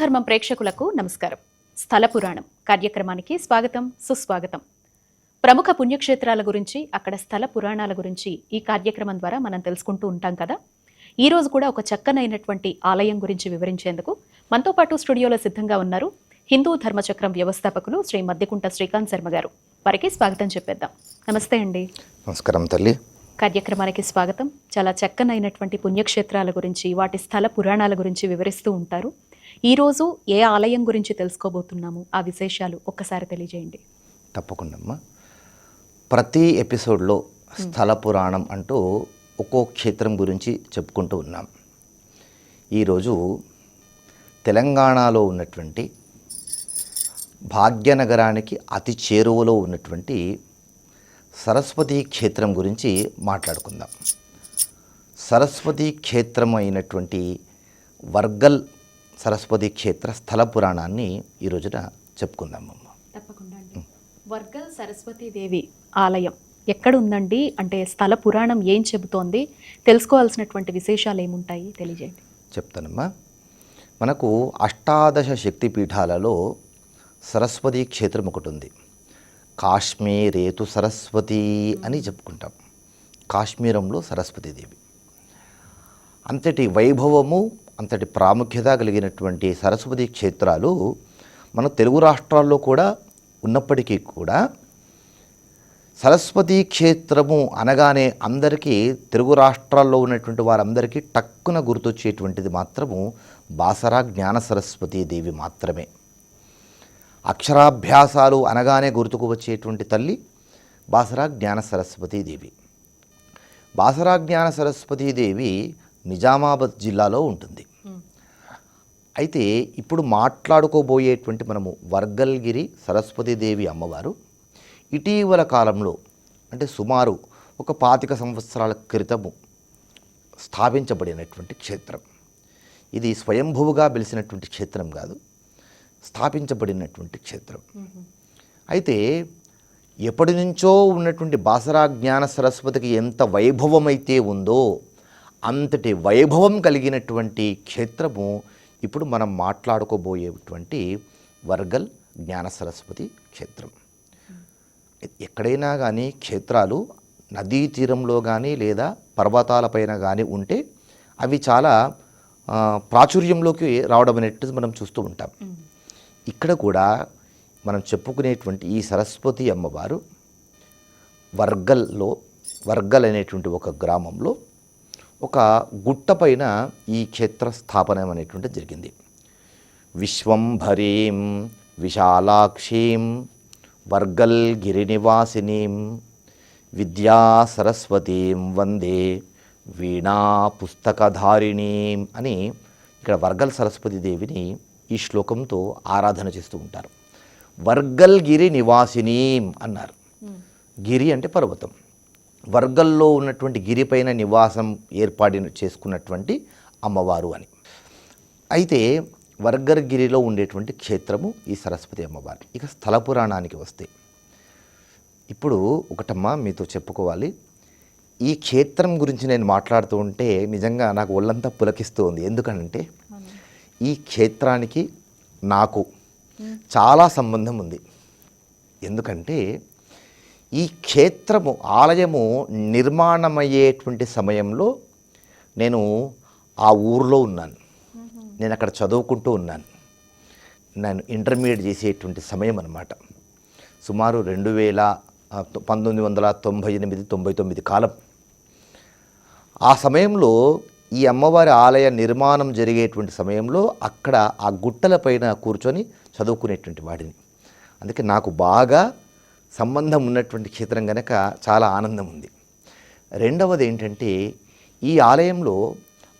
ధర్మం ప్రేక్షకులకు నమస్కారం. స్థల పురాణం కార్యక్రమానికి స్వాగతం సుస్వాగతం. ప్రముఖ పుణ్యక్షేత్రాల గురించి అక్కడ స్థల పురాణాల గురించి ఈ కార్యక్రమం ద్వారా మనం తెలుసుకుంటూ ఉంటాం కదా? ఈ రోజు కూడా ఒక చక్కనైనటువంటి ఆలయం గురించి వివరించేందుకు మనతో పాటు స్టూడియోలో సిద్ధంగా ఉన్నారు హిందూ ధర్మచక్రం వ్యవస్థాపకులు శ్రీ మద్దికుంట శ్రీకాంత్ శర్మ గారు. వారికి స్వాగతం చెప్పేద్దాం. నమస్తే అండి. నమస్కారం తల్లి. కార్యక్రమానికి స్వాగతం. చాలా చక్కనైనటువంటి పుణ్యక్షేత్రాల గురించి వాటి స్థల పురాణాల గురించి వివరిస్తూ ఉంటారు. ఈరోజు ఏ ఆలయం గురించి తెలుసుకోబోతున్నాము? ఆ విశేషాలు ఒక్కసారి తెలియజేయండి. తప్పకుండా అమ్మా ప్రతి ఎపిసోడ్లో స్థల పురాణం అంటూ ఒక్కో క్షేత్రం గురించి చెప్పుకుంటూ ఉన్నాం. ఈరోజు తెలంగాణలో ఉన్నటువంటి భాగ్యనగరానికి అతి చేరువలో ఉన్నటువంటి సరస్వతి క్షేత్రం గురించి మాట్లాడుకుందాం. సరస్వతి క్షేత్రం అయినటువంటి వర్గల్ సరస్వతి క్షేత్ర స్థల పురాణాన్ని ఈ రోజున చెప్పుకుందాం అమ్మ. తప్పకుండా వర్గల్ సరస్వతీదేవి ఆలయం. ఎక్కడ ఉందండి అంటే స్థల పురాణం ఏం చెబుతోంది? తెలుసుకోవాల్సినటువంటి విశేషాలు ఏముంటాయి? తెలియజేయండి. చెప్తానమ్మా. మనకు అష్టాదశ శక్తిపీఠాలలో సరస్వతి క్షేత్రం ఒకటి ఉంది కాశ్మీరేతు సరస్వతి అని చెప్పుకుంటాం. కాశ్మీరంలో సరస్వతీదేవి అంతటి వైభవము అంతటి ప్రాముఖ్యత కలిగినటువంటి సరస్వతి క్షేత్రాలు మన తెలుగు రాష్ట్రాల్లో కూడా ఉన్నప్పటికీ కూడా సరస్వతి క్షేత్రము అనగానే అందరికీ తెలుగు రాష్ట్రాల్లో ఉన్నటువంటి వారందరికీ టక్కున గుర్తొచ్చేటువంటిది మాత్రము బాసరా జ్ఞాన సరస్వతీ దేవి మాత్రమే. అక్షరాభ్యాసాలు అనగానే గుర్తుకు వచ్చేటువంటి తల్లి బాసరా జ్ఞాన సరస్వతీ దేవి. బాసరా జ్ఞాన సరస్వతీ దేవి నిజామాబాద్ జిల్లాలో ఉంటుంది. అయితే ఇప్పుడు మాట్లాడుకోబోయేటువంటి మనము వర్గల్గిరి సరస్వతీదేవి అమ్మవారు ఇటీవల కాలంలో అంటే సుమారు ఒక పాతిక సంవత్సరాల క్రితము స్థాపించబడినటువంటి క్షేత్రం. ఇది స్వయంభువుగా వెలిసినటువంటి క్షేత్రం కాదు స్థాపించబడినటువంటి క్షేత్రం. అయితే ఎప్పటి నుంచో ఉన్నటువంటి బాసరా జ్ఞాన సరస్వతికి ఎంత వైభవమైతే ఉందో అంతటి వైభవం కలిగినటువంటి క్షేత్రము ఇప్పుడు మనం మాట్లాడుకోబోయేటువంటి వర్గల్ జ్ఞాన సరస్వతి క్షేత్రం. ఎక్కడైనా కానీ క్షేత్రాలు నదీ తీరంలో కానీ లేదా పర్వతాలపైన కానీ ఉంటే అవి చాలా ప్రాచుర్యంలోకి రావడం అనేటువంటిది మనం చూస్తూ ఉంటాం. ఇక్కడ కూడా మనం చెప్పుకునేటువంటి ఈ సరస్వతి అమ్మవారు వర్గల్లో వర్గల్ అనేటువంటి ఒక గ్రామంలో ఒక గుట్ట పైన ఈ క్షేత్ర స్థాపన అనేటువంటిది జరిగింది. విశ్వంభరీం విశాలాక్షీం వర్గల్ గిరినివాసినీం విద్యా సరస్వతీం వందే వీణా పుస్తకధారిణీం అని ఇక్కడ వర్గల్ సరస్వతి దేవిని ఈ శ్లోకంతో ఆరాధన చేస్తూ ఉంటారు. వర్గల్ గిరి నివాసినీం అన్నారు గిరి అంటే పర్వతం. వర్గల్లో ఉన్నటువంటి గిరిపైన నివాసం ఏర్పాటు చేసుకున్నటువంటి అమ్మవారు అని. అయితే వర్గర్గిరిలో ఉండేటువంటి క్షేత్రము ఈ సరస్వతి అమ్మవారు ఇక స్థల పురాణానికి వస్తే ఇప్పుడు ఒకటమ్మా మీతో చెప్పుకోవాలి. ఈ క్షేత్రం గురించి నేను మాట్లాడుతూ ఉంటే నిజంగా నాకు ఒళ్ళంతా పులకిస్తూ ఉంది ఎందుకనంటే ఈ క్షేత్రానికి నాకు చాలా సంబంధం ఉంది. ఎందుకంటే ఈ క్షేత్రము ఆలయము నిర్మాణమయ్యేటువంటి సమయంలో నేను ఆ ఊర్లో ఉన్నాను. నేను అక్కడ చదువుకుంటూ ఉన్నాను. నేను ఇంటర్మీడియట్ చేసేటువంటి సమయం అనమాట సుమారు రెండు వేల పంతొమ్మిది వందల తొంభై ఎనిమిది తొంభై తొమ్మిది కాలం. ఆ సమయంలో ఈ అమ్మవారి ఆలయ నిర్మాణం జరిగేటువంటి సమయంలో అక్కడ ఆ గుట్టలపైన కూర్చొని చదువుకునేటువంటి వాడిని. అందుకే నాకు బాగా సంబంధం ఉన్నటువంటి క్షేత్రం కనుక చాలా ఆనందం ఉంది. రెండవది ఏంటంటే ఈ ఆలయంలో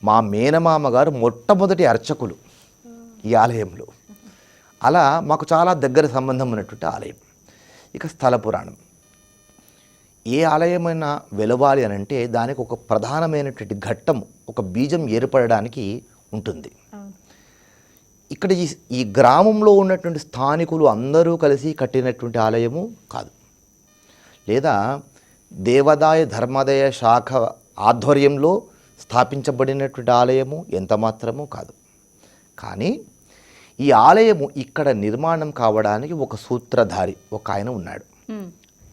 మా మేనమామ గారు మొట్టమొదటి అర్చకులు ఈ ఆలయంలో. అలా మాకు చాలా దగ్గర సంబంధం ఉన్నటువంటి ఆలయం. ఇక స్థల పురాణం. ఏ ఆలయమైనా వెలవాలి అని అంటే దానికి ఒక ప్రధానమైనటువంటి ఘట్టం ఒక బీజం ఏర్పడడానికి ఉంటుంది. ఇక్కడ ఈ ఈ గ్రామంలో ఉన్నటువంటి స్థానికులు అందరూ కలిసి కట్టినటువంటి ఆలయము కాదు. లేదా దేవాదాయ ధర్మాదాయ శాఖ ఆధ్వర్యంలో స్థాపించబడినటువంటి ఆలయము ఎంత మాత్రము కాదు. కానీ ఈ ఆలయము ఇక్కడ నిర్మాణం కావడానికి ఒక సూత్రధారి ఒక ఆయన ఉన్నాడు.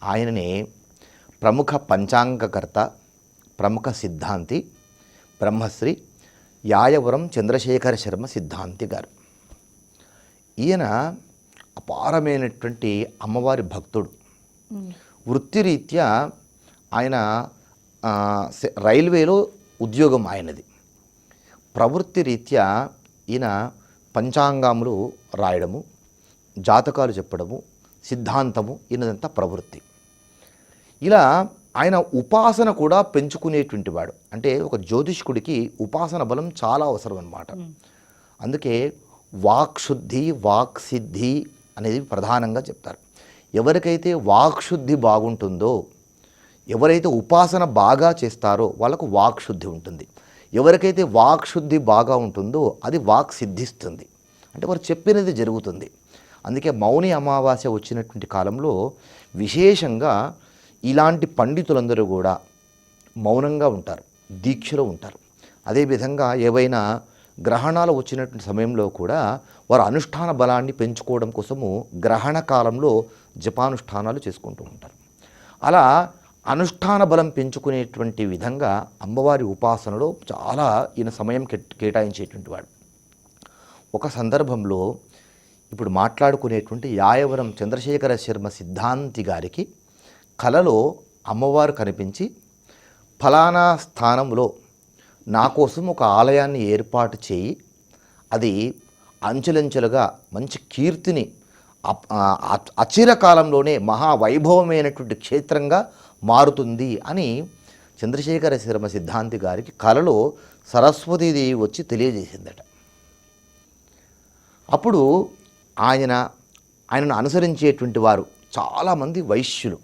ఆయననే ప్రముఖ పంచాంగకర్త ప్రముఖ సిద్ధాంతి బ్రహ్మశ్రీ యాయవరం చంద్రశేఖర శర్మ సిద్ధాంతి గారు. ఈయన అపారమైనటువంటి అమ్మవారి భక్తుడు. వృత్తిరీత్యా ఆయన రైల్వేలో ఉద్యోగం ఆయనది. ప్రవృత్తి రీత్యా ఈయన పంచాంగములు రాయడము జాతకాలు చెప్పడము సిద్ధాంతము ఈయనదంతా ప్రవృత్తి. ఇలా ఆయన ఉపాసన కూడా పెంచుకునేటువంటి వాడు. అంటే ఒక జ్యోతిష్కుడికి ఉపాసన బలం చాలా అవసరం అన్నమాట అందుకే వాక్శుద్ధి వాక్సిద్ధి అనేది ప్రధానంగా చెప్తారు. ఎవరికైతే వాక్శుద్ధి బాగుంటుందో ఎవరైతే ఉపాసన బాగా చేస్తారో వాళ్ళకు వాక్శుద్ధి ఉంటుంది. ఎవరికైతే వాక్శుద్ధి బాగా ఉంటుందో అది వాక్ సిద్ధిస్తుంది. అంటే వారు చెప్పినది జరుగుతుంది. అందుకే మౌని అమావాస్య వచ్చినటువంటి కాలంలో విశేషంగా ఇలాంటి పండితులందరూ కూడా మౌనంగా ఉంటారు దీక్షలో ఉంటారు. అదేవిధంగా ఏవైనా గ్రహణాలు వచ్చినటువంటి సమయంలో కూడా వారు అనుష్ఠాన బలాన్ని పెంచుకోవడం కోసము గ్రహణ కాలంలో జపానుష్ఠానాలు చేసుకుంటూ ఉంటారు. అలా అనుష్ఠాన బలం పెంచుకునేటువంటి విధంగా అమ్మవారి ఉపాసనలో చాలా ఈయన సమయం కేటాయించేటువంటి వాడు. ఒక సందర్భంలో ఇప్పుడు మాట్లాడుకునేటువంటి యాయవరం చంద్రశేఖర శర్మ సిద్ధాంతి గారికి కలలో అమ్మవారు కనిపించి ఫలానా స్థానంలో నా కోసం ఒక ఆలయాన్ని ఏర్పాటు చేయి. అది అంచెలంచెలుగా మంచి కీర్తిని అప్- అచిర కాలంలోనే మహావైభవమైనటువంటి క్షేత్రంగా మారుతుంది అని చంద్రశేఖర శర్మ సిద్ధాంతి గారికి కలలో సరస్వతీదేవి వచ్చి తెలియజేసిందట. అప్పుడు ఆయన ఆయనను అనుసరించేటువంటి వారు చాలామంది వైశ్యులు.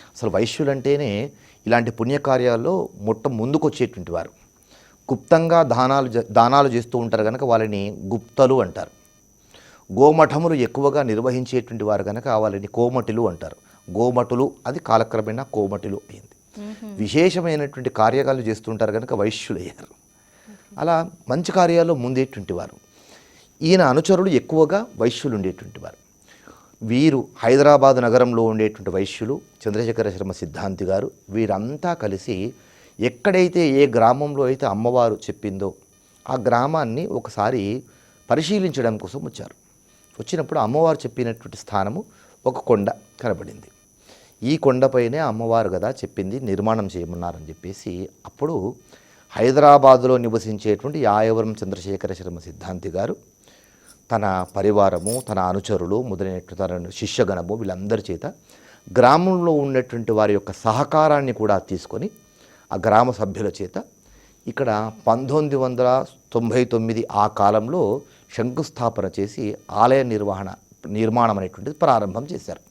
అసలు వైశ్యులు అంటేనే ఇలాంటి పుణ్యకార్యాల్లో మొట్ట ముందుకొచ్చేటువంటి వారు. గుప్తంగా దానాలు జ- దానాలు చేస్తూ ఉంటారు కనుక వాళ్ళని గుప్తలు అంటారు. గోమఠములు ఎక్కువగా నిర్వహించేటువంటి వారు కనుక వాళ్ళని కోమటులు అంటారు. గోమటులు అది కాలక్రమేణా కోమటులు అయింది. విశేషమైనటువంటి కార్యాలు చేస్తుంటారు కనుక వైశ్యులు అయ్యారు అలా మంచి కార్యాల్లో ముందేటువంటి వారు. ఈయన అనుచరులు ఎక్కువగా వైశ్యులు ఉండేటువంటి వారు. వీరు హైదరాబాద్ నగరంలో ఉండేటువంటి వైశ్యులు చంద్రశేఖర శర్మ సిద్ధాంతి గారు వీరంతా కలిసి ఎక్కడైతే ఏ గ్రామంలో అయితే అమ్మవారు చెప్పిందో ఆ గ్రామాన్ని ఒకసారి పరిశీలించడం కోసం వచ్చారు. వచ్చినప్పుడు అమ్మవారు చెప్పినటువంటి స్థానము ఒక కొండ కనబడింది. ఈ కొండపైనే అమ్మవారు కదా చెప్పింది నిర్మాణం చేయమన్నారని చెప్పేసి అప్పుడు హైదరాబాదులో నివసించేటువంటి యాయవరం చంద్రశేఖర శర్మ సిద్ధాంతి గారు తన పరివారము తన అనుచరులు మొదలైనటువంటి తన శిష్యగణము వీళ్ళందరి చేత గ్రామంలో ఉన్నటువంటి వారి యొక్క సహకారాన్ని కూడా తీసుకొని ఆ గ్రామ సభ్యుల చేత ఇక్కడ పంతొమ్మిది వందల తొంభై తొమ్మిది ఆ కాలంలో శంకుస్థాపన చేసి ఆలయ నిర్వహణ నిర్మాణం అనేటువంటిది ప్రారంభం చేశారు.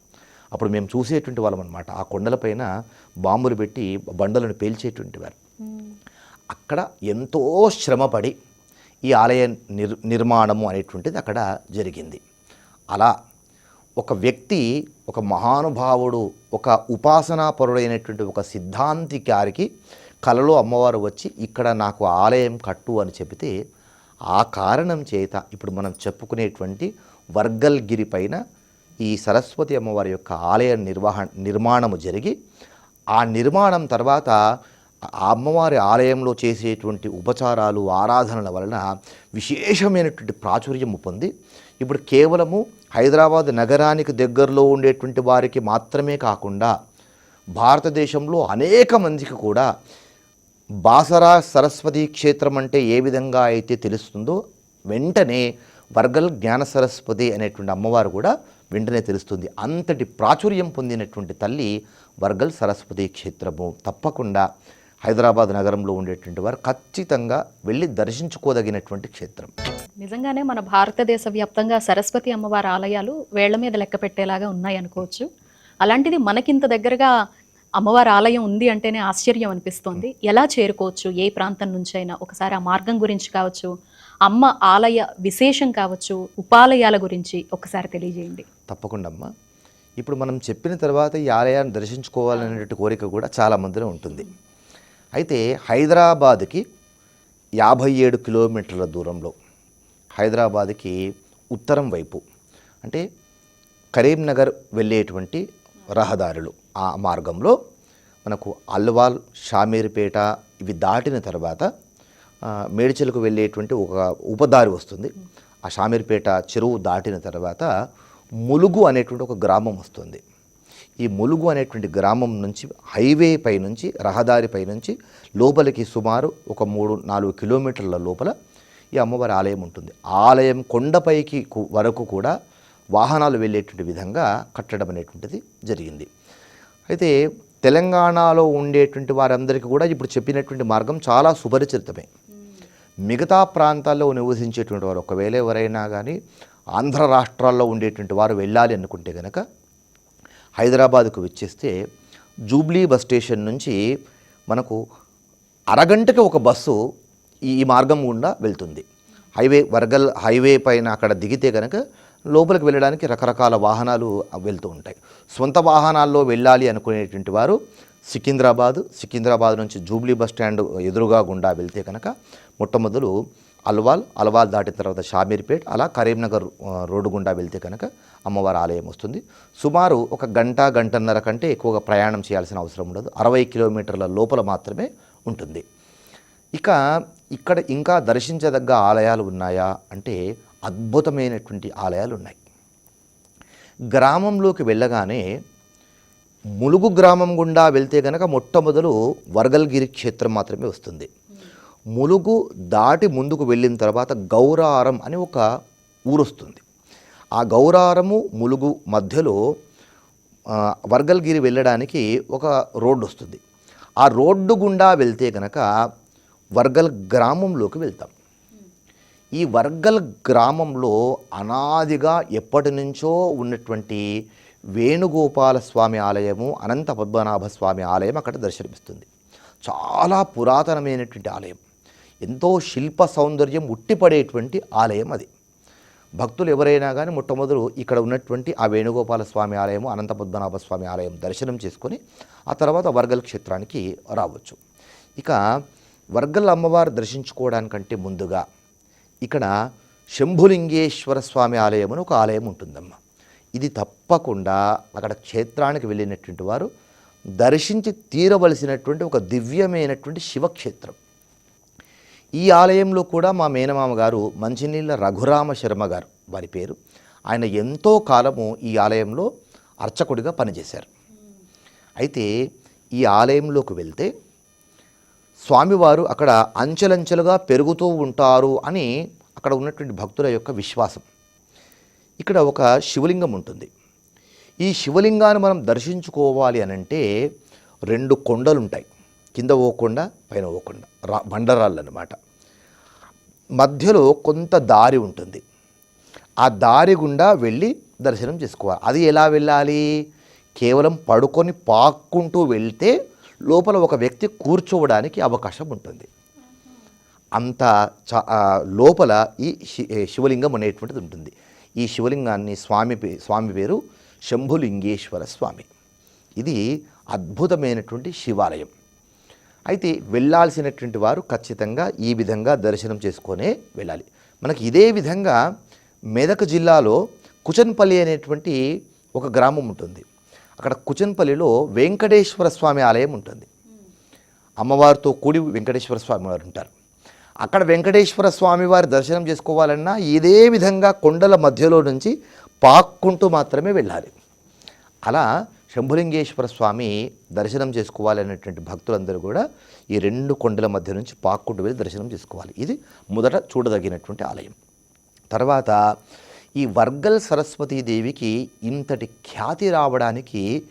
అప్పుడు మేము చూసేటువంటి వాళ్ళం అనమాట ఆ కొండలపైన బాంబులు పెట్టి బండలను పేల్చేటువంటి వారు. అక్కడ ఎంతో శ్రమపడి ఈ ఆలయ నిర్ నిర్మాణము అనేటువంటిది అక్కడ జరిగింది. అలా ఒక వ్యక్తి ఒక మహానుభావుడు ఒక ఉపాసనాపరుడైనటువంటి ఒక సిద్ధాంతి గారికి కలలో అమ్మవారు వచ్చి ఇక్కడ నాకు ఆలయం కట్టు అని చెబితే ఆ కారణం చేత ఇప్పుడు మనం చెప్పుకునేటువంటి వర్గల్గిరి పైన ఈ సరస్వతి అమ్మవారి యొక్క ఆలయ నిర్వహణ నిర్మాణము జరిగి ఆ నిర్మాణం తర్వాత ఆ అమ్మవారి ఆలయంలో చేసేటువంటి ఉపచారాలు ఆరాధనల వలన విశేషమైనటువంటి ప్రాచుర్యం పొంది ఇప్పుడు కేవలము హైదరాబాద్ నగరానికి దగ్గరలో ఉండేటువంటి వారికి మాత్రమే కాకుండా భారతదేశంలో అనేక మందికి కూడా బాసరా సరస్వతి క్షేత్రం అంటే ఏ విధంగా అయితే తెలుస్తుందో వెంటనే వర్గల్ జ్ఞాన సరస్వతి అనేటువంటి అమ్మవారు కూడా వెంటనే తెలుస్తుంది. అంతటి ప్రాచుర్యం పొందినటువంటి తల్లి వర్గల్ సరస్వతి క్షేత్రము. తప్పకుండా హైదరాబాద్ నగరంలో ఉండేటువంటి వారు ఖచ్చితంగా వెళ్ళి దర్శించుకోదగినటువంటి క్షేత్రం. నిజంగానే మన భారతదేశ వ్యాప్తంగా సరస్వతి అమ్మవారి ఆలయాలు వేళ్ళ మీద లెక్క పెట్టేలాగా ఉన్నాయి అనుకోవచ్చు. అలాంటిది మనకింత దగ్గరగా అమ్మవారి ఆలయం ఉంది అంటేనే ఆశ్చర్యం అనిపిస్తోంది. ఎలా చేరుకోవచ్చు? ఏ ప్రాంతం నుంచి అయినా ఒకసారి ఆ మార్గం గురించి కావచ్చు అమ్మ ఆలయ విశేషం కావచ్చు ఉపాలయాల గురించి ఒకసారి తెలియజేయండి. తప్పకుండా అమ్మా ఇప్పుడు మనం చెప్పిన తర్వాత ఈ ఆలయాన్ని దర్శించుకోవాలనేటువంటి కోరిక కూడా చాలా మందిలో ఉంటుంది. అయితే హైదరాబాద్కి యాభై ఏడు కిలోమీటర్ల దూరంలో హైదరాబాద్కి ఉత్తరం వైపు అంటే కరీంనగర్ వెళ్ళేటువంటి రహదారులు ఆ మార్గంలో మనకు అల్వాల్ షామీర్పేట ఇవి దాటిన తర్వాత ఆ, మేడ్చలకు వెళ్ళేటువంటి ఒక ఉపదారి వస్తుంది. ఆ షామీర్పేట చెరువు దాటిన తర్వాత ములుగు అనేటువంటి ఒక గ్రామం వస్తుంది. ఈ ములుగు అనేటువంటి గ్రామం నుంచి హైవే పై నుంచి రహదారి పై నుంచి లోపలికి సుమారు ఒక మూడు నాలుగు కిలోమీటర్ల లోపల ఈ అమ్మవారి ఆలయం ఉంటుంది. ఆలయం కొండపైకి వరకు కూడా వాహనాలు వెళ్ళేటువంటి విధంగా కట్టడం అనేటువంటిది జరిగింది. అయితే తెలంగాణలో ఉండేటువంటి వారందరికీ కూడా ఇప్పుడు చెప్పినటువంటి మార్గం చాలా సుపరిచితమే. మిగతా ప్రాంతాల్లో నివసించేటువంటి వారు ఒకవేళ ఎవరైనా కానీ ఆంధ్ర రాష్ట్రాల్లో ఉండేటువంటి వారు వెళ్ళాలి అనుకుంటే కనుక హైదరాబాద్కు వచ్చేస్తే జూబ్లీ బస్ స్టేషన్ నుంచి మనకు అరగంటకి ఒక బస్సు ఈ ఈ మార్గం గుండా వెళ్తుంది. హైవే వర్గల్ హైవే పైన అక్కడ దిగితే కనుక లోపలికి వెళ్ళడానికి రకరకాల వాహనాలు వెళ్తూ ఉంటాయి. సొంత వాహనాల్లో వెళ్ళాలి అనుకునేటువంటి వారు సికింద్రాబాద్ సికింద్రాబాద్ నుంచి జూబ్లీ బస్ స్టాండ్ ఎదురుగా గుండా వెళ్తే కనుక మొట్టమొదలు అల్వాల్ అల్వాల్ దాటిన తర్వాత షామీర్పేట్ అలా కరీంనగర్ రోడ్డు గుండా వెళ్తే కనుక అమ్మవారి ఆలయం వస్తుంది. సుమారు ఒక గంట గంటన్నర కంటే ఎక్కువగా ప్రయాణం చేయాల్సిన అవసరం ఉండదు. అరవై కిలోమీటర్ల లోపల మాత్రమే ఉంటుంది. ఇక ఇక్కడ ఇంకా దర్శించదగ్గ ఆలయాలు ఉన్నాయా అంటే అద్భుతమైనటువంటి ఆలయాలు ఉన్నాయి. గ్రామంలోకి వెళ్ళగానే ములుగు గ్రామం గుండా వెళ్తే కనుక మొట్టమొదలు వరగల్గిరి క్షేత్రం మాత్రమే వస్తుంది. ములుగు దాటి ముందుకు వెళ్ళిన తర్వాత గౌరారం అని ఒక ఊరు వస్తుంది ఆ గౌరారము ములుగు మధ్యలో వర్గల్గిరి వెళ్ళడానికి ఒక రోడ్డు వస్తుంది ఆ రోడ్డు గుండా వెళ్తే కనుక వర్గల్ గ్రామంలోకి వెళ్తాం. ఈ వర్గల్ గ్రామంలో అనాదిగా ఎప్పటి నుంచో ఉన్నటువంటి వేణుగోపాల స్వామి ఆలయము అనంత పద్మనాభ స్వామి ఆలయం అక్కడ దర్శనమిస్తుంది. చాలా పురాతనమైనటువంటి ఆలయం. ఎంతో శిల్ప సౌందర్యం ఉట్టిపడేటువంటి ఆలయం అది. భక్తులు ఎవరైనా కానీ మొట్టమొదలు ఇక్కడ ఉన్నటువంటి ఆ వేణుగోపాల స్వామి ఆలయము అనంత పద్మనాభ స్వామి ఆలయం దర్శనం చేసుకొని ఆ తర్వాత వర్గల్ క్షేత్రానికి రావచ్చు. ఇక వర్గల్ అమ్మవారు దర్శించుకోవడానికంటే ముందుగా ఇక్కడ శంభులింగేశ్వర స్వామి ఆలయం అని ఒక ఆలయం ఉంటుందమ్మ. ఇది తప్పకుండా అక్కడ క్షేత్రానికి వెళ్ళినటువంటి వారు దర్శించి తీరవలసినటువంటి ఒక దివ్యమైనటువంటి శివక్షేత్రం. ఈ ఆలయంలో కూడా మా మేనమామ గారు మంచినీళ్ళ రఘురామ శర్మ గారు వారి పేరు. ఆయన ఎంతో కాలము ఈ ఆలయంలో అర్చకుడిగా పనిచేశారు. అయితే ఈ ఆలయంలోకి వెళ్తే స్వామివారు అక్కడ అంచెలంచెలుగా పెరుగుతూ ఉంటారు అని అక్కడ ఉన్నటువంటి భక్తుల యొక్క విశ్వాసం. ఇక్కడ ఒక శివలింగం ఉంటుంది. ఈ శివలింగాన్ని మనం దర్శించుకోవాలి అని అంటే రెండు కొండలుంటాయి. కింద పోకుండా పైన పోకుండా రా బండరాళ్ళు అనమాట మధ్యలో కొంత దారి ఉంటుంది. ఆ దారి గుండా వెళ్ళి దర్శనం చేసుకోవాలి. అది ఎలా వెళ్ళాలి? కేవలం పడుకొని పాక్కుంటూ వెళ్తే లోపల ఒక వ్యక్తి కూర్చోవడానికి అవకాశం ఉంటుంది. అంత చ లోపల ఈ శి- శివలింగం అనేటువంటిది ఉంటుంది. ఈ శివలింగాన్ని స్వామి పే- స్వామి పేరు శంభులింగేశ్వర స్వామి. ఇది అద్భుతమైనటువంటి శివాలయం. అయితే వెళ్ళాల్సినటువంటి వారు ఖచ్చితంగా ఈ విధంగా దర్శనం చేసుకొనే వెళ్ళాలి. మనకి ఇదే విధంగా మెదక్ జిల్లాలో కుచన్పల్లి అనేటువంటి ఒక గ్రామం ఉంటుంది. అక్కడ కుచన్పల్లిలో వెంకటేశ్వర స్వామి ఆలయం ఉంటుంది. అమ్మవారితో కూడి వెంకటేశ్వర స్వామి వారు ఉంటారు. అక్కడ వెంకటేశ్వర స్వామి వారి దర్శనం చేసుకోవాలన్నా ఇదే విధంగా కొండల మధ్యలో నుంచి పాక్కుంటూ మాత్రమే వెళ్ళాలి. అలా శంభులింగేశ్వర స్వామి దర్శనం చేసుకోవాలనేటువంటి భక్తులందరూ కూడా ఈ రెండు కొండల మధ్య నుంచి పాక్కుంటూ వెళ్ళి దర్శనం చేసుకోవాలి. ఇది మొదట చూడదగినటువంటి ఆలయం. తర్వాత ఈ వర్గల్ సరస్వతీదేవికి ఇంతటి ఖ్యాతి రావడానికి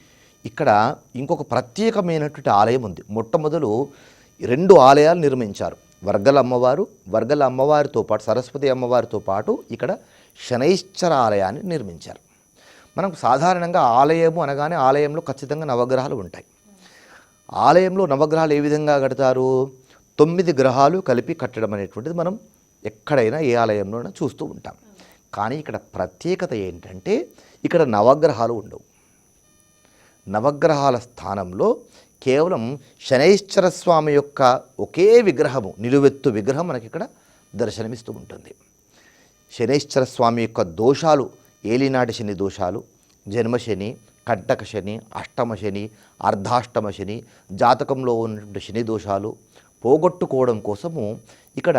ఇక్కడ ఇంకొక ప్రత్యేకమైనటువంటి ఆలయం ఉంది. మొట్టమొదలు రెండు ఆలయాలు నిర్మించారు. వర్గల అమ్మవారు వర్గల అమ్మవారితో పాటు సరస్వతి అమ్మవారితో పాటు ఇక్కడ శనైశ్చర ఆలయాన్ని నిర్మించారు. మనకు సాధారణంగా ఆలయము అనగానే ఆలయంలో ఖచ్చితంగా నవగ్రహాలు ఉంటాయి. ఆలయంలో నవగ్రహాలు ఏ విధంగా కడతారు? తొమ్మిది గ్రహాలు కలిపి కట్టడం అనేటువంటిది మనం ఎక్కడైనా ఏ ఆలయంలోనైనా చూస్తూ ఉంటాం. కానీ ఇక్కడ ప్రత్యేకత ఏంటంటే ఇక్కడ నవగ్రహాలు ఉండవు. నవగ్రహాల స్థానంలో కేవలం శనైశ్వర స్వామి యొక్క ఒకే విగ్రహము నిలువెత్తు విగ్రహం మనకి ఇక్కడ దర్శనమిస్తూ ఉంటుంది. శనైశ్వర స్వామి యొక్క దోషాలు ఏలినాటి శని దోషాలు జన్మశని కంటక శని అష్టమ శని అర్ధాష్టమ శని జాతకంలో ఉన్నటువంటి శని దోషాలు పోగొట్టుకోవడం కోసము ఇక్కడ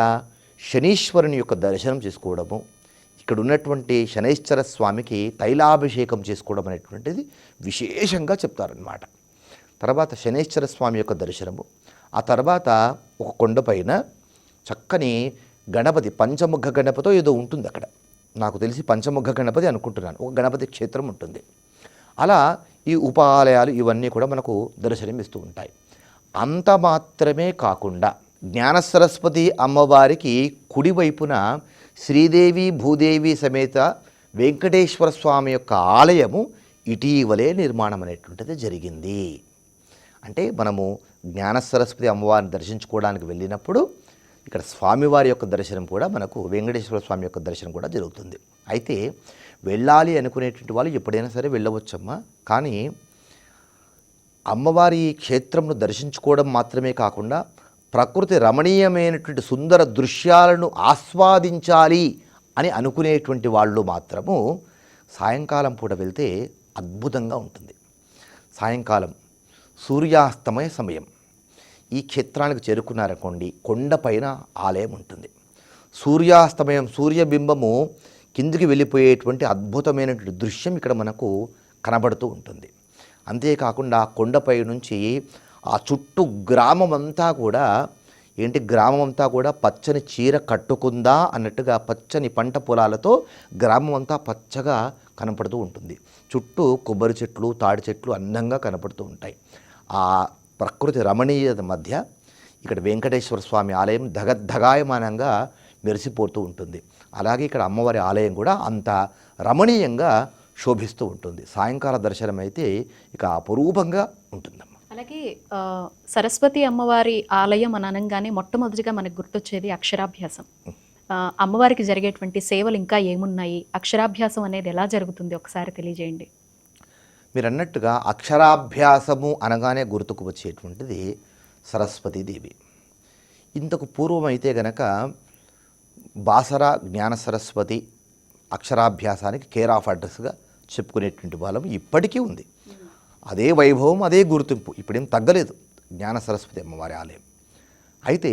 శనీశ్వరుని యొక్క దర్శనం చేసుకోవడము ఇక్కడ ఉన్నటువంటి శనైశ్వర స్వామికి తైలాభిషేకం చేసుకోవడం అనేటువంటిది విశేషంగా చెప్తారనమాట తర్వాత శనైశ్వర స్వామి యొక్క దర్శనము ఆ తర్వాత ఒక కొండపైన చక్కని గణపతి పంచముఖ గణపతో ఏదో ఉంటుంది అక్కడ. నాకు తెలిసి పంచముఖ గణపతి అనుకుంటున్నాను. ఒక గణపతి క్షేత్రం ఉంటుంది. అలా ఈ ఉపాలయాలు ఇవన్నీ కూడా మనకు దర్శనం ఇస్తూ ఉంటాయి. అంత మాత్రమే కాకుండా జ్ఞాన సరస్వతి అమ్మవారికి కుడివైపున శ్రీదేవి భూదేవి సమేత వెంకటేశ్వర స్వామి యొక్క ఆలయము ఇటీవలే నిర్మాణం అనేటువంటిది జరిగింది. అంటే మనము జ్ఞాన సరస్వతి అమ్మవారిని దర్శించుకోవడానికి వెళ్ళినప్పుడు ఇక్కడ స్వామివారి యొక్క దర్శనం కూడా మనకు వెంకటేశ్వర స్వామి యొక్క దర్శనం కూడా జరుగుతుంది. అయితే వెళ్ళాలి అనుకునేటువంటి వాళ్ళు ఎప్పుడైనా సరే వెళ్ళవచ్చమ్మా. కానీ అమ్మవారి క్షేత్రంను దర్శించుకోవడం మాత్రమే కాకుండా ప్రకృతి రమణీయమైనటువంటి సుందర దృశ్యాలను ఆస్వాదించాలి అని అనుకునేటువంటి వాళ్ళు మాత్రము సాయంకాలం పూట వెళ్తే అద్భుతంగా ఉంటుంది. సాయంకాలం సూర్యాస్తమయ సమయం. ఈ క్షేత్రానికి చేరుకున్నారనుకోండి కొండపైన ఆలయం ఉంటుంది. సూర్యాస్తమయం సూర్యబింబము కిందికి వెళ్ళిపోయేటువంటి అద్భుతమైనటువంటి దృశ్యం ఇక్కడ మనకు కనబడుతూ ఉంటుంది. అంతేకాకుండా కొండపై నుంచి ఆ చుట్టూ గ్రామం అంతా కూడా ఏంటి గ్రామం అంతా కూడా పచ్చని చీర కట్టుకుందా అన్నట్టుగా పచ్చని పంట పొలాలతో గ్రామం అంతా పచ్చగా కనపడుతూ ఉంటుంది. చుట్టూ కొబ్బరి చెట్లు తాడి చెట్లు అందంగా కనపడుతూ ఉంటాయి. ఆ ప్రకృతి రమణీయత మధ్య ఇక్కడ వెంకటేశ్వర స్వామి ఆలయం ధగద్ధగాయమానంగా మెరిసిపోతూ ఉంటుంది. అలాగే ఇక్కడ అమ్మవారి ఆలయం కూడా అంత రమణీయంగా శోభిస్తూ ఉంటుంది. సాయంకాల దర్శనం అయితే ఇక అపురూపంగా ఉంటుందమ్మ. అలాగే సరస్వతి అమ్మవారి ఆలయం అని అనగానే మొట్టమొదటిగా మనకు గుర్తొచ్చేది అక్షరాభ్యాసం. అమ్మవారికి జరిగేటువంటి సేవలు ఇంకా ఏమున్నాయి? అక్షరాభ్యాసం అనేది ఎలా జరుగుతుంది? ఒకసారి తెలియజేయండి. మీరు అన్నట్టుగా అక్షరాభ్యాసము అనగానే గుర్తుకు వచ్చేటువంటిది సరస్వతీదేవి ఇంతకు పూర్వం అయితే గనక బాసరా జ్ఞాన సరస్వతి అక్షరాభ్యాసానికి కేర్ ఆఫ్ అడ్రస్గా చెప్పుకునేటువంటి వాళ్ళం ఇప్పటికీ ఉంది. అదే వైభవం అదే గుర్తింపు. ఇప్పుడేం తగ్గలేదు జ్ఞాన సరస్వతి అమ్మవారి ఆలయం. అయితే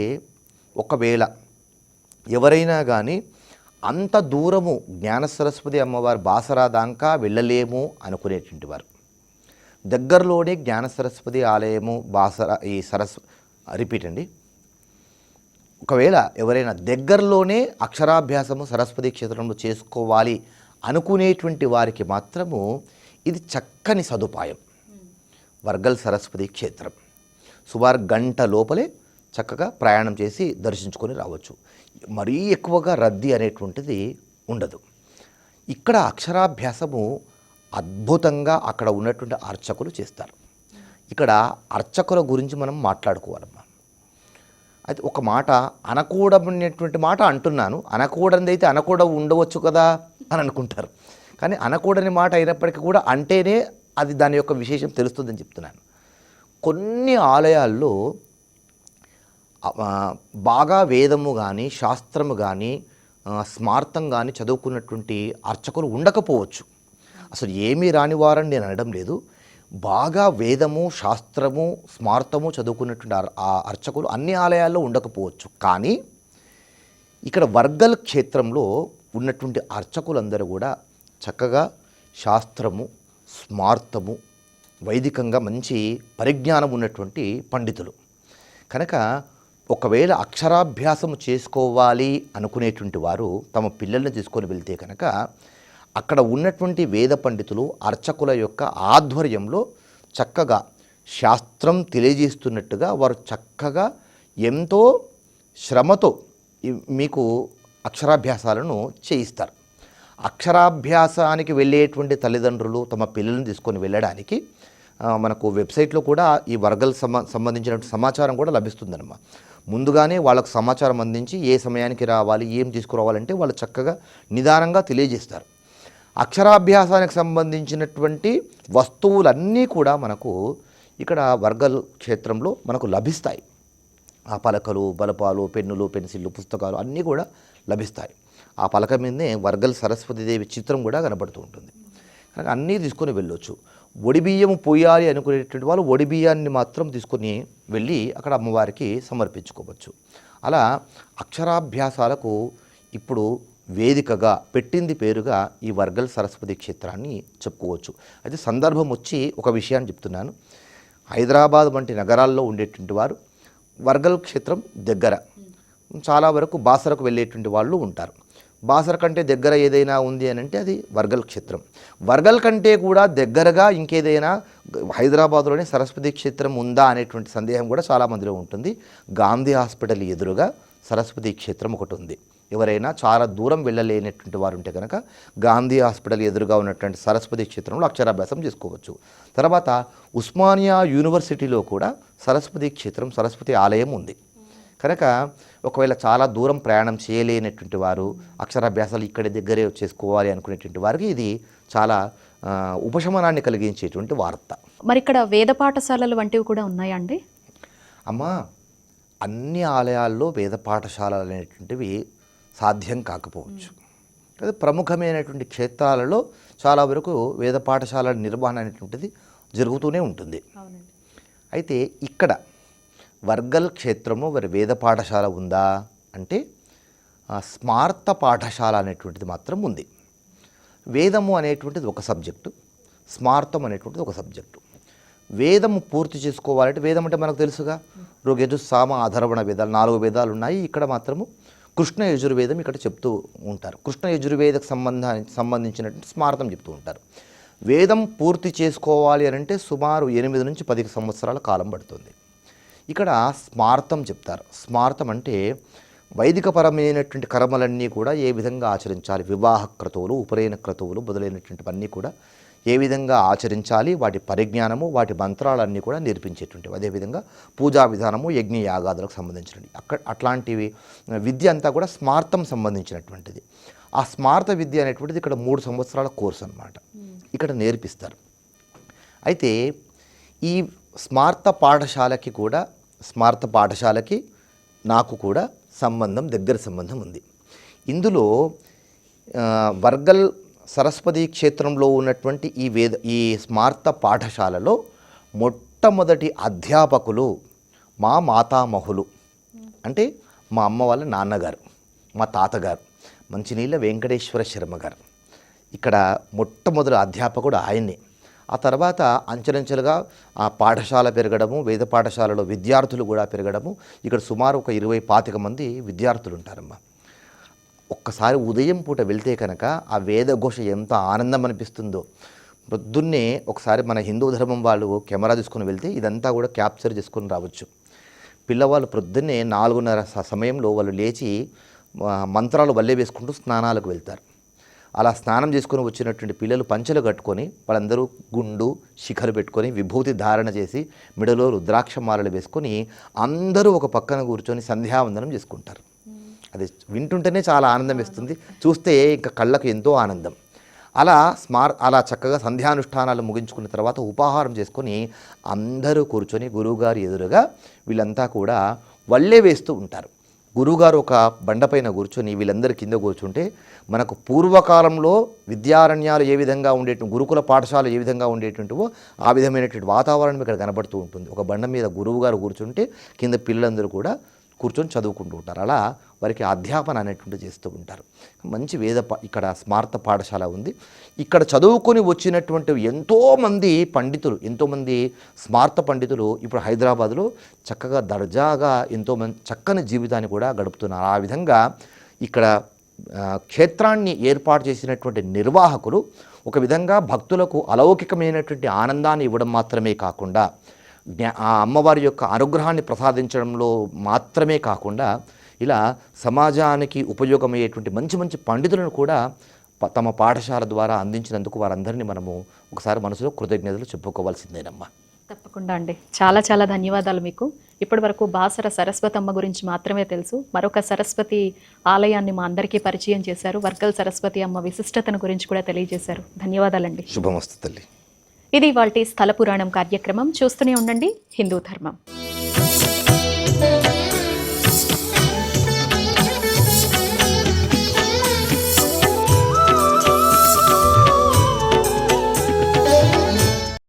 ఒకవేళ ఎవరైనా కానీ అంత దూరము జ్ఞాన సరస్వతి అమ్మవారి బాసరా దాకా వెళ్ళలేము అనుకునేటువంటి వారు. దగ్గరలోనే జ్ఞాన సరస్వతి ఆలయము బాసరా ఈ సరస్వ రిపీట్ అండి. ఒకవేళ ఎవరైనా దగ్గరలోనే అక్షరాభ్యాసము సరస్వతి క్షేత్రంలో చేసుకోవాలి అనుకునేటువంటి వారికి మాత్రము ఇది చక్కని సదుపాయం. వర్గల్ సరస్వతి క్షేత్రం. సుమారు గంట లోపలే చక్కగా ప్రయాణం చేసి దర్శించుకొని రావచ్చు. మరీ ఎక్కువగా రద్దీ అనేటువంటిది ఉండదు. ఇక్కడ అక్షరాభ్యాసము అద్భుతంగా అక్కడ ఉన్నటువంటి అర్చకులు చేస్తారు. ఇక్కడ అర్చకుల గురించి మనం మాట్లాడుకోవాలమ్మా. అయితే ఒక మాట అనకూడనేటువంటి మాట అంటున్నాను. అనకూడనిది అయితే అనకూడ ఉండవచ్చు కదా అని అనుకుంటారు. కానీ అనకూడని మాట అయినప్పటికీ కూడా అంటేనే అది దాని యొక్క విశేషం తెలుస్తుందని చెప్తున్నాను. కొన్ని ఆలయాల్లో బాగా వేదము కానీ శాస్త్రము కానీ స్మార్థం కానీ చదువుకున్నటువంటి అర్చకులు ఉండకపోవచ్చు. అసలు ఏమీ రాని వారని నేను అనడం లేదు. బాగా వేదము శాస్త్రము స్మార్థము చదువుకున్నటువంటి ఆ అర్చకులు అన్ని ఆలయాల్లో ఉండకపోవచ్చు. కానీ ఇక్కడ వర్గల్ క్షేత్రంలో ఉన్నటువంటి అర్చకులందరూ కూడా చక్కగా శాస్త్రము స్మార్థము వైదికంగా మంచి పరిజ్ఞానం ఉన్నటువంటి పండితులు. కనుక ఒకవేళ అక్షరాభ్యాసం చేసుకోవాలి అనుకునేటువంటి వారు తమ పిల్లల్ని తీసుకొని వెళ్తే కనుక అక్కడ ఉన్నటువంటి వేద పండితులు అర్చకుల యొక్క ఆధ్వర్యంలో చక్కగా శాస్త్రం తెలియజేస్తున్నట్టుగా వారు చక్కగా ఎంతో శ్రమతో మీకు అక్షరాభ్యాసాలను చేయిస్తారు. అక్షరాభ్యాసానికి వెళ్ళేటువంటి తల్లిదండ్రులు తమ పిల్లల్ని తీసుకొని వెళ్ళడానికి మనకు వెబ్సైట్లో కూడా ఈ వర్గల్ సంబ సంబంధించినటువంటి సమాచారం కూడా లభిస్తుందన్నమా ముందుగానే వాళ్ళకు సమాచారం అందించి ఏ సమయానికి రావాలి ఏం తీసుకురావాలంటే వాళ్ళు చక్కగా నిదానంగా తెలియజేస్తారు. అక్షరాభ్యాసానికి సంబంధించినటువంటి వస్తువులన్నీ కూడా మనకు ఇక్కడ వర్గల్ క్షేత్రంలో మనకు లభిస్తాయి. ఆ పలకలు బలపాలు పెన్నులు పెన్సిళ్ళు పుస్తకాలు అన్నీ కూడా లభిస్తాయి. ఆ పలక మీదనే వర్గల్ సరస్వతీదేవి చిత్రం కూడా కనబడుతూ ఉంటుంది. కనుక అన్నీ తీసుకొని వెళ్ళొచ్చు. ఒడిబియ్యం పోయాలి అనుకునేటువంటి వాళ్ళు ఒడిబియ్యాన్ని మాత్రం తీసుకొని వెళ్ళి అక్కడ అమ్మవారికి సమర్పించుకోవచ్చు. అలా అక్షరాభ్యాసాలకు ఇప్పుడు వేదికగా పెట్టింది పేరుగా ఈ వర్గల్ సరస్వతి క్షేత్రాన్ని చెప్పుకోవచ్చు. అయితే సందర్భం వచ్చి ఒక విషయాన్ని చెప్తున్నాను. హైదరాబాద్ వంటి నగరాల్లో ఉండేటువంటి వారు వర్గల్ క్షేత్రం దగ్గర. చాలా వరకు బాసరకు వెళ్ళేటువంటి వాళ్ళు ఉంటారు. బాసర కంటే దగ్గర ఏదైనా ఉంది అని అంటే అది వర్గల్ క్షేత్రం. వర్గల్ కంటే కూడా దగ్గరగా ఇంకేదైనా హైదరాబాద్లోనే సరస్వతి క్షేత్రం ఉందా అనేటువంటి సందేహం కూడా చాలామందిలో ఉంటుంది. గాంధీ హాస్పిటల్ ఎదురుగా సరస్వతి క్షేత్రం ఒకటి ఉంది. ఎవరైనా చాలా దూరం వెళ్ళలేనటువంటి వారు ఉంటే కనుక గాంధీ హాస్పిటల్ ఎదురుగా ఉన్నటువంటి సరస్వతి క్షేత్రంలో అక్షరాభ్యాసం చేసుకోవచ్చు. తర్వాత ఉస్మానియా యూనివర్సిటీలో కూడా సరస్వతి క్షేత్రం సరస్వతి ఆలయం ఉంది. కనుక ఒకవేళ చాలా దూరం ప్రయాణం చేయలేనటువంటి వారు అక్షరాభ్యాసాలు ఇక్కడి దగ్గరే చేసుకోవాలి అనుకునేటువంటి వారికి ఇది చాలా ఉపశమనాన్ని కలిగించేటువంటి వార్త. మరి ఇక్కడ వేద పాఠశాలలు వంటివి కూడా ఉన్నాయా అండి? అమ్మ అన్ని ఆలయాల్లో వేద పాఠశాలలు అనేటువంటివి సాధ్యం కాకపోవచ్చు. అదే ప్రముఖమైనటువంటి క్షేత్రాలలో చాలా వరకు వేద పాఠశాలల నిర్వహణ అనేటువంటిది జరుగుతూనే ఉంటుంది. అయితే ఇక్కడ వర్గల్ క్షేత్రము మరి వేద పాఠశాల ఉందా అంటే స్మార్త పాఠశాల అనేటువంటిది మాత్రం ఉంది. వేదము అనేటువంటిది ఒక సబ్జెక్టు స్మార్థం అనేటువంటిది ఒక సబ్జెక్టు. వేదము పూర్తి చేసుకోవాలంటే వేదం అంటే మనకు తెలుసుగా? ఋగజు సామ ఆధరవణ వేదాలు నాలుగు వేదాలు ఉన్నాయి. ఇక్కడ మాత్రము కృష్ణ యజుర్వేదం ఇక్కడ చెప్తూ ఉంటారు. కృష్ణ యజుర్వేదకు సంబంధ సంబంధించినటువంటి స్మార్థం చెప్తూ ఉంటారు. వేదం పూర్తి చేసుకోవాలి అని అంటే సుమారు ఎనిమిది నుంచి పది సంవత్సరాల కాలం పడుతుంది. ఇక్కడ స్మార్తం చెప్తారు. స్మార్తం అంటే వైదికపరమైనటువంటి కర్మలన్నీ కూడా ఏ విధంగా ఆచరించాలి? వివాహ క్రతువులు ఉపనయన క్రతువులు మొదలైనటువంటివన్నీ కూడా ఏ విధంగా ఆచరించాలి? వాటి పరిజ్ఞానము వాటి మంత్రాలన్నీ కూడా నేర్పించేటువంటివి. అదేవిధంగా పూజా విధానము యజ్ఞ యాగాదులకు సంబంధించినవి. అక్కడ అట్లాంటివి విద్య అంతా కూడా స్మార్తం సంబంధించినటువంటిది. ఆ స్మార్త విద్య అనేటువంటిది ఇక్కడ మూడు సంవత్సరాల కోర్సు అన్నమాట. ఇక్కడ నేర్పిస్తారు. అయితే ఈ స్మార్త పాఠశాలకి కూడా స్మార్త పాఠశాలకి నాకు కూడా సంబంధం దగ్గర సంబంధం ఉంది. ఇందులో వర్గల్ సరస్వతి క్షేత్రంలో ఉన్నటువంటి ఈ వేద ఈ స్మార్త పాఠశాలలో మొట్టమొదటి అధ్యాపకులు మా మాతామహులు. అంటే మా అమ్మ వాళ్ళ నాన్నగారు మా తాతగారు మంచినీళ్ళ వెంకటేశ్వర శర్మ గారు. ఇక్కడ మొట్టమొదటి అధ్యాపకుడు ఆయన్నే ఆ తర్వాత అంచెలంచెలుగా ఆ పాఠశాల పెరగడము వేద పాఠశాలలో విద్యార్థులు కూడా పెరగడము. ఇక్కడ సుమారు ఒక ఇరవై పాతిక మంది విద్యార్థులు ఉంటారమ్మా. ఒక్కసారి ఉదయం పూట వెళ్తే కనుక ఆ వేదఘోష ఎంత ఆనందం అనిపిస్తుందో పొద్దున్నే ఒకసారి మన హిందూ ధర్మం వాళ్ళు కెమెరా తీసుకొని వెళ్తే ఇదంతా కూడా క్యాప్చర్ చేసుకొని రావచ్చు. పిల్లవాళ్ళు ప్రొద్దున్నే నాలుగున్నర సమయంలో వాళ్ళు లేచి మంత్రాలు వల్లే వేసుకుంటూ స్నానాలకు వెళ్తారు. అలా స్నానం చేసుకొని వచ్చినటువంటి పిల్లలు పంచలు కట్టుకొని వాళ్ళందరూ గుండు శిఖరు పెట్టుకొని విభూతి ధారణ చేసి మెడలో రుద్రాక్ష మాలలు వేసుకొని అందరూ ఒక పక్కన కూర్చొని సంధ్యావందనం చేసుకుంటారు. అది వింటుంటేనే చాలా ఆనందం వేస్తుంది. చూస్తే ఇంకా కళ్ళకు ఎంతో ఆనందం. అలా స్మార్ అలా చక్కగా సంధ్యానుష్ఠానాలు ముగించుకున్న తర్వాత ఉపాహారం చేసుకొని అందరూ కూర్చొని గురువుగారి ఎదురుగా వీళ్ళంతా కూడా వల్లే వేస్తూ ఉంటారు. గురువుగారు ఒక బండపైన కూర్చొని వీళ్ళందరి కింద కూర్చుంటే మనకు పూర్వకాలంలో విద్యారణ్యాలు ఏ విధంగా ఉండేటువంటి గురుకుల పాఠశాల ఏ విధంగా ఉండేటువంటివో ఆ విధమైనటువంటి వాతావరణం ఇక్కడ కనబడుతూ ఉంటుంది. ఒక బండ మీద గురువుగారు కూర్చుంటే కింద పిల్లలందరూ కూడా కూర్చొని చదువుకుంటూ ఉంటారు. అలా వారికి అధ్యాపన అనేటువంటి చేస్తూ ఉంటారు. మంచి వేద ఇక్కడ స్మార్త పాఠశాల ఉంది. ఇక్కడ చదువుకొని వచ్చినటువంటి ఎంతోమంది పండితులు ఎంతోమంది స్మార్త పండితులు ఇప్పుడు హైదరాబాద్లో చక్కగా దర్జాగా ఎంతోమంది చక్కని జీవితాన్ని కూడా గడుపుతున్నారు. ఆ విధంగా ఇక్కడ క్షేత్రాన్ని ఏర్పాటు చేసినటువంటి నిర్వాహకులు ఒక విధంగా భక్తులకు అలౌకికమైనటువంటి ఆనందాన్ని ఇవ్వడం మాత్రమే కాకుండా జ్ఞా ఆ అమ్మవారి యొక్క అనుగ్రహాన్ని ప్రసాదించడంలో మాత్రమే కాకుండా ఇలా సమాజానికి ఉపయోగమయ్యేటువంటి మంచి మంచి పండితులను కూడా తమ పాఠశాల ద్వారా అందించినందుకు వారందరినీ మనము ఒకసారి మనసులో కృతజ్ఞతలు చెప్పుకోవాల్సిందేనమ్మా. తప్పకుండా అండి. చాలా చాలా ధన్యవాదాలు మీకు. ఇప్పటి వరకు బాసర సరస్వతమ్మ గురించి మాత్రమే తెలుసు. మరొక సరస్వతి ఆలయాన్ని మా అందరికీ పరిచయం చేశారు. వర్గల్ సరస్వతి అమ్మ విశిష్టతను గురించి కూడా తెలియజేశారు. ధన్యవాదాలండి. శుభమస్తు తల్లి. ఇది వాటి స్థల పురాణం కార్యక్రమం. చూస్తూనే ఉండండి. హిందూ ధర్మం.